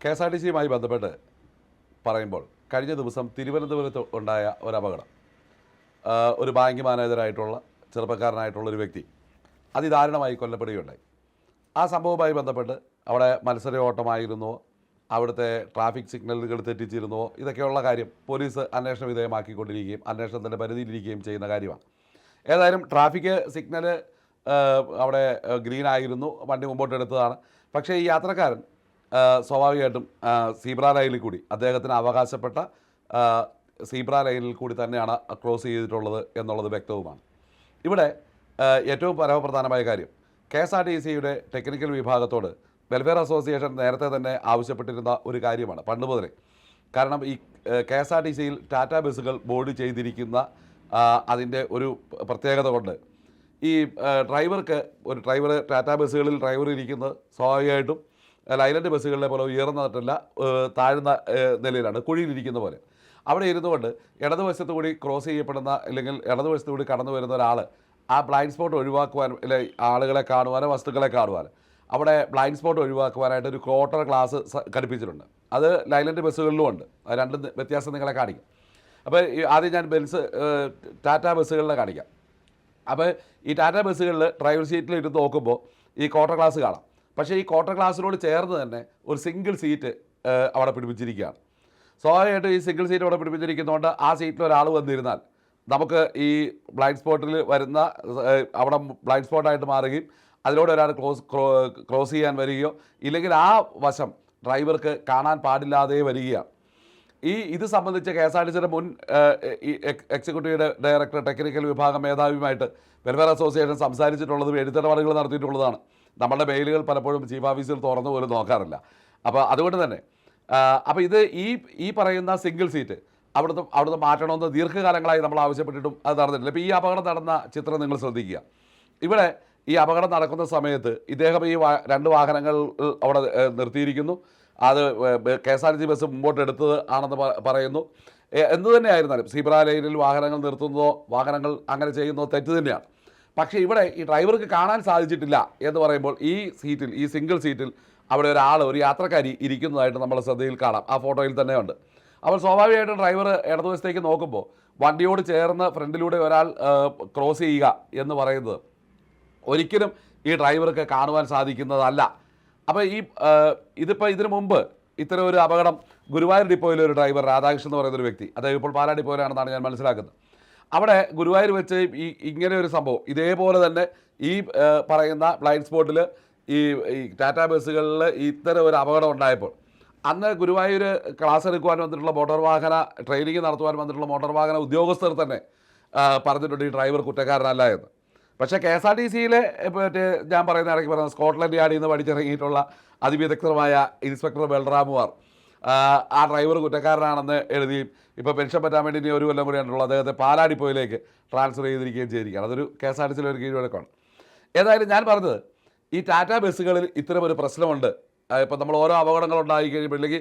K S R T സിയുമായി ബന്ധപ്പെട്ട് പറയുമ്പോൾ കഴിഞ്ഞ ദിവസം തിരുവനന്തപുരത്ത് ഉണ്ടായ ഒരു അപകടം ഒരു ബാങ്ക് മാനേജറായിട്ടുള്ള ചെറുപ്പക്കാരനായിട്ടുള്ള ഒരു വ്യക്തി അതിദാരുണമായി കൊല്ലപ്പെടുകയുണ്ടായി. ആ സംഭവവുമായി ബന്ധപ്പെട്ട് അവിടെ മത്സര ഓട്ടമായിരുന്നോ അവിടുത്തെ ട്രാഫിക് സിഗ്നലുകൾ തെറ്റിച്ചിരുന്നോ ഇതൊക്കെയുള്ള കാര്യം പോലീസ് അന്വേഷണ വിധേയമാക്കിക്കൊണ്ടിരിക്കുകയും അന്വേഷണത്തിന്റെ പരിധിയിലിരിക്കുകയും ചെയ്യുന്ന കാര്യമാണ്. ഏതായാലും ട്രാഫിക് സിഗ്നൽ അവിടെ ഗ്രീൻ ആയിരുന്നു വണ്ടി മുമ്പോട്ട് എടുത്തതാണ് പക്ഷേ ഈ യാത്രക്കാരൻ സ്വാഭാവികമായിട്ടും സീബ്ര ലൈനിൽ കൂടി അദ്ദേഹത്തിന് അവകാശപ്പെട്ട സീബ്ര ലൈനിൽ കൂടി തന്നെയാണ് ക്രോസ് ചെയ്തിട്ടുള്ളത് എന്നുള്ളത് വ്യക്തവുമാണ്. ഇവിടെ ഏറ്റവും പരമപ്രധാനമായ കാര്യം കെ എസ് ആർ ടി സിയുടെ ടെക്നിക്കൽ വിഭാഗത്തോട് വെൽഫെയർ അസോസിയേഷൻ നേരത്തെ തന്നെ ആവശ്യപ്പെട്ടിരുന്ന ഒരു കാര്യമാണ് പണ്ട് മുതലേ. കാരണം ഈ കെ എസ് ആർ ടി സിയിൽ ടാറ്റ ബസ്സുകൾ ബോർഡ് ചെയ്തിരിക്കുന്ന അതിന്റെ ഒരു പ്രത്യേകത കൊണ്ട് ഈ ഡ്രൈവർക്ക് ഒരു ഡ്രൈവർ ടാറ്റ ബസ്സുകളിൽ ഡ്രൈവർ ഇരിക്കുന്നത് സ്വാഭാവികമായിട്ടും ലൈലൻഡ് ബസ്സുകളിലെ പോലെ ഉയർന്നിട്ടല്ല താഴ്ന്ന നിലയിലാണ് കുഴിയിലിരിക്കുന്ന പോലെ. അവിടെ ഇരുന്നുകൊണ്ട് ഇടതുവശത്ത് കൂടി ക്രോസ് ചെയ്യപ്പെടുന്ന അല്ലെങ്കിൽ ഇടതുവശത്ത് കൂടി കടന്നു വരുന്ന ഒരാൾ ആ ബ്ലൈൻഡ് സ്പോട്ട് ഒഴിവാക്കുവാൻ അല്ലെ ആളുകളെ കാണുവാനോ വസ്തുക്കളെ കാണുവാനോ അവിടെ ബ്ലൈൻഡ് സ്പോട്ട് ഒഴിവാക്കുവാനായിട്ട് ഒരു ക്വാർട്ടർ ക്ലാസ് ഘടിപ്പിച്ചിട്ടുണ്ട്. അത് ലൈലൻഡ് ബസ്സുകളിലും ഉണ്ട്. രണ്ട് വ്യത്യാസം നിങ്ങളെ കാണിക്കും. അപ്പോൾ ആദ്യം ഞാൻ ബെൻസ് ടാറ്റ ബസ്സുകളിലെ കാണിക്കാം. അപ്പോൾ ഈ ടാറ്റ ബസ്സുകളിൽ ഡ്രൈവർ സീറ്റിൽ ഇരുന്ന് നോക്കുമ്പോൾ ഈ ക്വാർട്ടർ ക്ലാസ് കാണാം. പക്ഷേ ഈ ക്വാർട്ടർ ക്ലാസ്സിനോട് ചേർന്ന് തന്നെ ഒരു സിംഗിൾ സീറ്റ് അവിടെ പിടിപ്പിച്ചിരിക്കുകയാണ്. സ്വാഭാവികമായിട്ടും ഈ സിംഗിൾ സീറ്റ് അവിടെ പിടിപ്പിച്ചിരിക്കുന്നതുകൊണ്ട് ആ സീറ്റിൽ ഒരാൾ വന്നിരുന്നാൽ നമുക്ക് ഈ ബ്ലൈൻഡ് സ്പോട്ടിൽ വരുന്ന അവിടെ ബ്ലൈൻഡ് സ്പോട്ടായിട്ട് മാറുകയും അതിലൂടെ ഒരാൾ ക്ലോസ് ക്ലോസ് ചെയ്യാൻ വരികയോ ഇല്ലെങ്കിൽ ആ വശം ഡ്രൈവർക്ക് കാണാൻ പാടില്ലാതെ വരികയാണ്. ഈ ഇത് സംബന്ധിച്ച് കെ എസ് ആർ ടി സിയുടെ മുൻ എക്സിക്യൂട്ടീവ് ഡയറക്ടർ ടെക്നിക്കൽ വിഭാഗം മേധാവിയുമായിട്ട് വെൽഫെയർ അസോസിയേഷൻ സംസാരിച്ചിട്ടുള്ളതും എഴുത്തിടപാടുകൾ നടത്തിയിട്ടുള്ളതാണ്. നമ്മുടെ മെയിലുകൾ പലപ്പോഴും ചീഫ് ഓഫീസിൽ തുറന്നു പോലും നോക്കാറില്ല. അപ്പോൾ അതുകൊണ്ട് തന്നെ അപ്പോൾ ഇത് ഈ ഈ പറയുന്ന സിംഗിൾ സീറ്റ് അവിടുന്ന് അവിടുന്ന് മാറ്റണമെന്ന് ദീർഘകാലങ്ങളായി നമ്മൾ ആവശ്യപ്പെട്ടിട്ടും അത് നടന്നിട്ടില്ല. ഇപ്പോൾ ഈ അപകടം നടന്ന ചിത്രം നിങ്ങൾ ശ്രദ്ധിക്കുക. ഇവിടെ ഈ അപകടം നടക്കുന്ന സമയത്ത് ഇദ്ദേഹം ഈ രണ്ട് വാഹനങ്ങൾ അവിടെ നിർത്തിയിരിക്കുന്നു. അത് K S R T bus മുമ്പോട്ട് എടുത്തത് ആണെന്ന് പറയുന്നു. എന്ത് തന്നെയായിരുന്നാലും സീബ്ര ലൈനിൽ വാഹനങ്ങൾ നിർത്തുന്നതോ വാഹനങ്ങൾ അങ്ങനെ ചെയ്യുന്നതോ തെറ്റ് തന്നെയാണ്. പക്ഷേ ഇവിടെ ഈ ഡ്രൈവർക്ക് കാണാൻ സാധിച്ചിട്ടില്ല എന്ന് പറയുമ്പോൾ ഈ സീറ്റിൽ ഈ സിംഗിൾ സീറ്റിൽ അവിടെ ഒരാൾ ഒരു യാത്രക്കാരി ഇരിക്കുന്നതായിട്ട് നമ്മൾ ശ്രദ്ധയിൽ കാണാം. ആ ഫോട്ടോയിൽ തന്നെ ഉണ്ട് അപ്പോൾ സ്വാഭാവികമായിട്ടും ഡ്രൈവർ ഇടതുവശത്തേക്ക് നോക്കുമ്പോൾ വണ്ടിയോട് ചേർന്ന് ഫ്രണ്ടിലൂടെ ഒരാൾ ക്രോസ് ചെയ്യുക എന്ന് പറയുന്നത് ഒരിക്കലും ഈ ഡ്രൈവർക്ക് കാണുവാൻ സാധിക്കുന്നതല്ല. അപ്പോൾ ഈ ഇതിപ്പോൾ ഇതിനു മുമ്പ് ഇത്തരം ഒരു അപകടം ഗുരുവായൂർ ഡിപ്പോയിലെ ഒരു ഡ്രൈവർ രാധാകൃഷ്ണൻ എന്ന് പറയുന്ന ഒരു വ്യക്തി അദ്ദേഹം ഇപ്പോൾ പാലാ ഡിപ്പോയിലാണെന്നാണ് ഞാൻ മനസ്സിലാക്കുന്നത്. അവിടെ ഗുരുവായൂർ വെച്ച് ഈ ഇങ്ങനെ ഒരു സംഭവം. ഇതേപോലെ തന്നെ ഈ പറയുന്ന ബ്ലൈൻഡ് സ്പോട്ടിൽ ഈ ടാറ്റ ബസ്സുകളിൽ ഇത്തരം ഒരു അപകടം ഉണ്ടായപ്പോൾ. അന്ന് ഗുരുവായൂർ ക്ലാസ് എടുക്കുവാൻ വന്നിട്ടുള്ള മോട്ടോർ വാഹന ട്രെയിനിങ് നടത്തുവാൻ വന്നിട്ടുള്ള മോട്ടോർ വാഹന ഉദ്യോഗസ്ഥർ തന്നെ പറഞ്ഞിട്ടുണ്ട് ഈ ഡ്രൈവർ കുറ്റക്കാരനല്ല എന്ന്. പക്ഷേ കെ എസ് ആർ ടി സിയിലെ മറ്റേ ഞാൻ പറയുന്ന ഇടയ്ക്ക് പറയുന്ന സ്കോട്ട്ലൻഡ് യാർഡിൽ നിന്ന് പഠിച്ചിറങ്ങിയിട്ടുള്ള അതിവിദഗ്ധമായ ഇൻസ്പെക്ടർ ബൽറാമുവാർ ആ, ഡ്രൈവർ കുറ്റക്കാരനാണെന്ന് എഴുതി ഇപ്പോൾ പെൻഷൻ പറ്റാൻ വേണ്ടി ഇനി ഒരു കൊല്ലം കൂടിയാണുള്ളത് അദ്ദേഹത്തെ പാലാടിപ്പോയിലേക്ക് ട്രാൻസ്ഫർ ചെയ്തിരിക്കുകയും ചെയ്തിരിക്കുകയാണ്. അതൊരു കെ എസ് ആർ ടി സിയിലെ ഒരു കീഴ്വഴക്കമാണ്. ഏതായാലും ഞാൻ പറഞ്ഞത് ഈ ടാറ്റ ബസ്സുകളിൽ ഇത്തരം ഒരു പ്രശ്നമുണ്ട്. ഇപ്പം നമ്മൾ ഓരോ അപകടങ്ങൾ ഉണ്ടായി കഴിയുമ്പോഴേക്ക്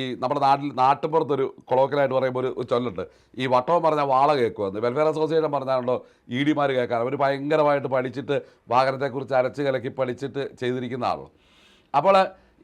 ഈ നമ്മുടെ നാട്ടിൽ നാട്ടുപുറത്തൊരു കൊളോക്കലായിട്ട് പറയുമ്പോൾ ഒരു ചൊല്ലുണ്ട്. ഈ വട്ടവും പറഞ്ഞാൽ വാള കേൾക്കുമെന്ന് വെൽഫെയർ അസോസിയേഷൻ പറഞ്ഞാണല്ലോ ഇ ഡിമാർ കേൾക്കാൻ അവർ ഭയങ്കരമായിട്ട് പഠിച്ചിട്ട് വാഹനത്തെക്കുറിച്ച് അരച്ച് കലക്കി പഠിച്ചിട്ട് ചെയ്തിരിക്കുന്ന ആളുകൾ അപ്പോൾ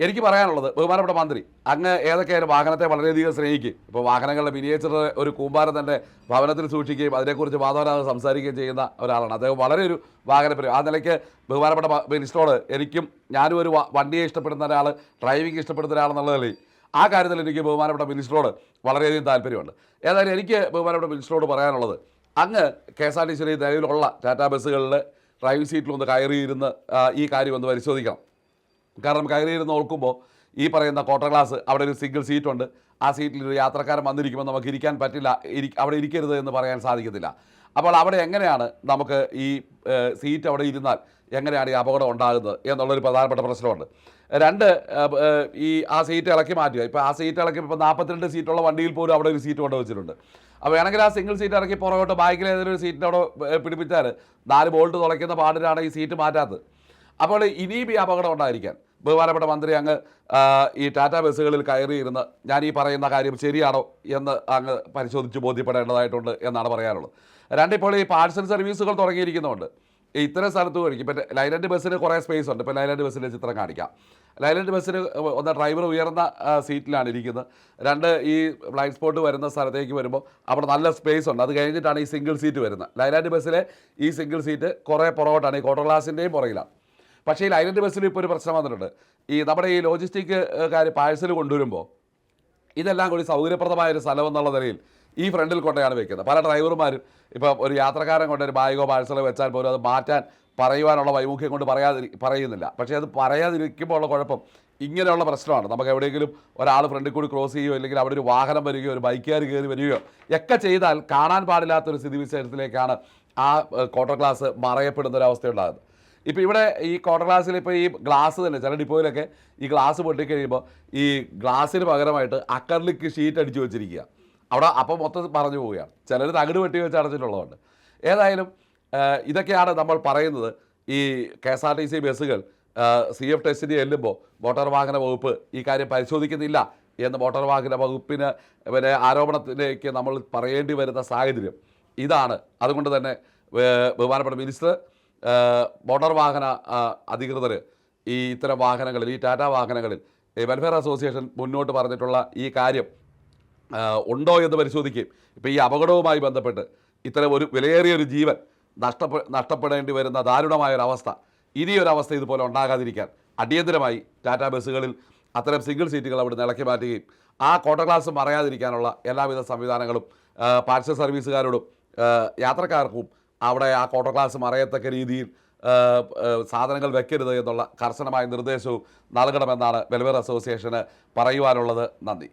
എനിക്ക് പറയാനുള്ളത് ബഹുമാനപ്പെട്ട മന്ത്രി അങ്ങ് ഏതൊക്കെയായാലും വാഹനത്തെ വളരെയധികം സ്നേഹിക്കും ഇപ്പോൾ വാഹനങ്ങളുടെ മിനിയേച്ചർ ഒരു കൂമ്പാരം തന്നെ ഭവനത്തിൽ സൂക്ഷിക്കുകയും അതിനെക്കുറിച്ച് വാദവരാതെ സംസാരിക്കുകയും ചെയ്യുന്ന ഒരാളാണ്. അദ്ദേഹം വളരെ ഒരു വാഹനപ്രിയം ആ നിലയ്ക്ക് ബഹുമാനപ്പെട്ട മിനിസ്റ്ററോട് എനിക്കും ഞാനും ഒരു വണ്ടിയെ ഇഷ്ടപ്പെടുന്ന ഒരാൾ ഡ്രൈവിംഗ് ഇഷ്ടപ്പെടുന്ന ഒരാളെന്നുള്ളതല്ലേ ആ കാര്യത്തിൽ എനിക്ക് ബഹുമാനപ്പെട്ട മിനിസ്റ്ററോട് വളരെയധികം താല്പര്യമുണ്ട്. ഏതായാലും എനിക്ക് ബഹുമാനപ്പെട്ട മിനിസ്റ്ററോട് പറയാനുള്ളത് അങ്ങ് കെ എസ് ആർ ടി സിയിൽ നിലവിലുള്ള ടാറ്റാ ബസ്സുകളിൽ ഡ്രൈവിംഗ് സീറ്റിലൊന്ന് കയറിയിരുന്ന് ഈ കാര്യം ഒന്ന് പരിശോധിക്കണം. കാരണം കയറിയിരുന്ന് നോക്കുമ്പോൾ ഈ പറയുന്ന ക്വാർട്ടർ ക്ലാസ് അവിടെ ഒരു സിംഗിൾ സീറ്റുണ്ട് ആ സീറ്റിൽ ഒരു യാത്രക്കാരൻ വന്നിരിക്കുമ്പോൾ നമുക്ക് ഇരിക്കാൻ പറ്റില്ല അവിടെ ഇരിക്കരുത് എന്ന് പറയാൻ സാധിക്കത്തില്ല. അപ്പോൾ അവിടെ എങ്ങനെയാണ് നമുക്ക് ഈ സീറ്റ് അവിടെ ഇരുന്നാൽ എങ്ങനെയാണ് ഈ അപകടം ഉണ്ടാകുന്നത് എന്നുള്ളൊരു പ്രധാനപ്പെട്ട പ്രശ്നമുണ്ട്. രണ്ട് ഈ ആ സീറ്റ് ഇളക്കി മാറ്റുക. ഇപ്പോൾ ആ സീറ്റ് ഇളക്കി ഇപ്പോൾ നാൽപ്പത്തിരണ്ട് സീറ്റുള്ള വണ്ടിയിൽ പോലും അവിടെ ഒരു സീറ്റ് കൊണ്ട് വെച്ചിട്ടുണ്ട് അപ്പോൾ വേണമെങ്കിൽ ആ സിംഗിൾ സീറ്റ് ഇറക്കി പുറകോട്ട് ബാക്കിൽ ഏതൊരു സീറ്റിന്റെ അവിടെ പിടിപ്പിച്ചാൽ നാല് ബോൾട്ട് തുളയ്ക്കുന്ന പാടിലാണ് ഈ സീറ്റ് മാറ്റാത്തത്. അപ്പോൾ ഇനിയും ഈ അപകടം ഉണ്ടായിരിക്കാൻ ബഹുമാനപ്പെട്ട മന്ത്രി അങ്ങ് ഈ ടാറ്റ ബസ്സുകളിൽ കയറിയിരുന്ന് ഞാൻ ഈ പറയുന്ന കാര്യം ശരിയാണോ എന്ന് അങ്ങ് പരിശോധിച്ച് ബോധ്യപ്പെടേണ്ടതായിട്ടുണ്ട് എന്നാണ് പറയാനുള്ളത്. രണ്ടിപ്പോൾ ഈ പാഴ്സൽ സർവീസുകൾ തുടങ്ങിയിരിക്കുന്നുണ്ട്. ഈ ഇത്തരം സ്ഥലത്ത് കഴിക്കും ഇപ്പം ലൈലൻഡ് ബസ്സിന് കുറേ സ്പേസ് ഉണ്ട്. ഇപ്പം ലൈലൻഡ് ബസ്സിന്റെ ചിത്രം കാണിക്കാം. ലൈലൻഡ് ബസ്സിന് ഒന്ന് ഡ്രൈവർ ഉയർന്ന സീറ്റിലാണ് ഇരിക്കുന്നത്. രണ്ട് ഈ ബ്ലൈൻഡ് സ്പോട്ട് വരുന്ന സ്ഥലത്തേക്ക് വരുമ്പോൾ അവിടെ നല്ല സ്പേസ് ഉണ്ട്. അത് കഴിഞ്ഞിട്ടാണ് ഈ സിംഗിൾ സീറ്റ് വരുന്നത്. ലൈലാൻഡ് ബസ്സിലെ ഈ സിംഗിൾ സീറ്റ് കുറേ പുറകോട്ടാണ്. ഈ കോട്ടർ ഗ്ലാസിന്റെയും പുറകിലാണ്. പക്ഷേ ഈ ലൈലൻഡ് ബസ്സിൽ ഇപ്പോൾ ഒരു പ്രശ്നം വന്നിട്ടുണ്ട്. ഈ നമ്മുടെ ഈ ലോജിസ്റ്റിക് കാര്യം പാഴ്സൽ കൊണ്ടുവരുമ്പോൾ ഇതെല്ലാം കൂടി സൗകര്യപ്രദമായ ഒരു സ്ഥലം എന്നുള്ള നിലയിൽ ഈ ഫ്രണ്ടിൽ കൊണ്ടാണ് വെക്കുന്നത്. പല ഡ്രൈവർമാരും ഇപ്പോൾ ഒരു യാത്രക്കാരൻ കൊണ്ട് ഒരു ബാഗോ പാഴ്സലോ വെച്ചാൽ പോലും അത് മാറ്റാൻ പറയുവാനുള്ള വൈമുഖ്യം കൊണ്ട് പറയാതിരി പറയുന്നില്ല. പക്ഷേ അത് പറയാതിരിക്കുമ്പോൾ ഉള്ള കുഴപ്പം ഇങ്ങനെയുള്ള പ്രശ്നമാണ്. നമുക്ക് എവിടെയെങ്കിലും ഒരാൾ ഫ്രണ്ടിൽ കൂടി ക്രോസ് ചെയ്യുകയോ അല്ലെങ്കിൽ അവിടെ ഒരു വാഹനം വരികയോ ഒരു ബൈക്കുകാർ കയറി വരികയോ ഒക്കെ ചെയ്താൽ കാണാൻ പാടില്ലാത്തൊരു സ്ഥിതിവിശേഷത്തിലേക്കാണ് ആ ക്വാർട്ടർ ക്ലാസ് മറയപ്പെടുന്ന ഒരു അവസ്ഥയുണ്ടാകുന്നത്. ഇപ്പോൾ ഇവിടെ ഈ ക്വാർട്ടർ ഗ്ലാസ്സിൽ ഇപ്പോൾ ഈ ഗ്ലാസ് തന്നെ ചില ഡിപ്പോയിലൊക്കെ ഈ ഗ്ലാസ് പൊട്ടിക്കഴിയുമ്പോൾ ഈ ഗ്ലാസ്സിന് പകരമായിട്ട് അക്കർലിക്ക് ഷീറ്റ് അടിച്ചു വെച്ചിരിക്കുക. അവിടെ അപ്പോൾ മൊത്തം പറഞ്ഞു പോവുകയാണ് ചിലർ തകിട് വെട്ടി വെച്ച് അടച്ചിട്ടുള്ളതുകൊണ്ട് ഏതായാലും ഇതൊക്കെയാണ് നമ്മൾ പറയുന്നത്. ഈ K S R T C ബസ്സുകൾ സി എഫ് ടെസ്റ്റിന് ചെല്ലുമ്പോൾ മോട്ടോർ വാഹന വകുപ്പ് ഈ കാര്യം പരിശോധിക്കുന്നില്ല എന്ന് മോട്ടോർ വാഹന വകുപ്പിന് പിന്നെ ആരോപണത്തിലേക്ക് നമ്മൾ പറയേണ്ടി വരുന്ന സാഹചര്യം. ഇതാണ്. അതുകൊണ്ട് തന്നെ ബഹുമാനപ്പെട്ട മിനിസ്റ്റർ മോട്ടോർ വാഹന അധികൃതർ ഈ ഇത്തരം വാഹനങ്ങളിൽ ഈ ടാറ്റ വാഹനങ്ങളിൽ വെൽഫെയർ അസോസിയേഷൻ മുന്നോട്ട് പറഞ്ഞിട്ടുള്ള ഈ കാര്യം ഉണ്ടോ എന്ന് പരിശോധിക്കുകയും ഇപ്പോൾ ഈ അപകടവുമായി ബന്ധപ്പെട്ട് ഇത്തരം ഒരു വിലയേറിയ ഒരു ജീവൻ നഷ്ടപ്പെ നഷ്ടപ്പെടേണ്ടി വരുന്ന ദാരുണമായ ഒരു അവസ്ഥ ഇനിയൊരവസ്ഥ ഇതുപോലെ ഉണ്ടാകാതിരിക്കാൻ അടിയന്തരമായി ടാറ്റ ബസ്സുകളിൽ അത്തരം സിംഗിൾ സീറ്റുകൾ അവിടെ ഇളക്കി മാറ്റുകയും ആ കോട്ട ക്ലാസ് മറയാതിരിക്കാനുള്ള എല്ലാവിധ സംവിധാനങ്ങളും പാർസൽ സർവീസുകാരോടും യാത്രക്കാർക്കും അവിടെ ആ ക്വാർട്ടർ ക്ലാസ് മറയത്തക്ക രീതിയിൽ സാധനങ്ങൾ വെക്കരുത് എന്നുള്ള കർശനമായ നിർദ്ദേശവും നൽകണമെന്നാണ് വെൽഫെയർ അസോസിയേഷന് പറയുവാനുള്ളത് നന്ദി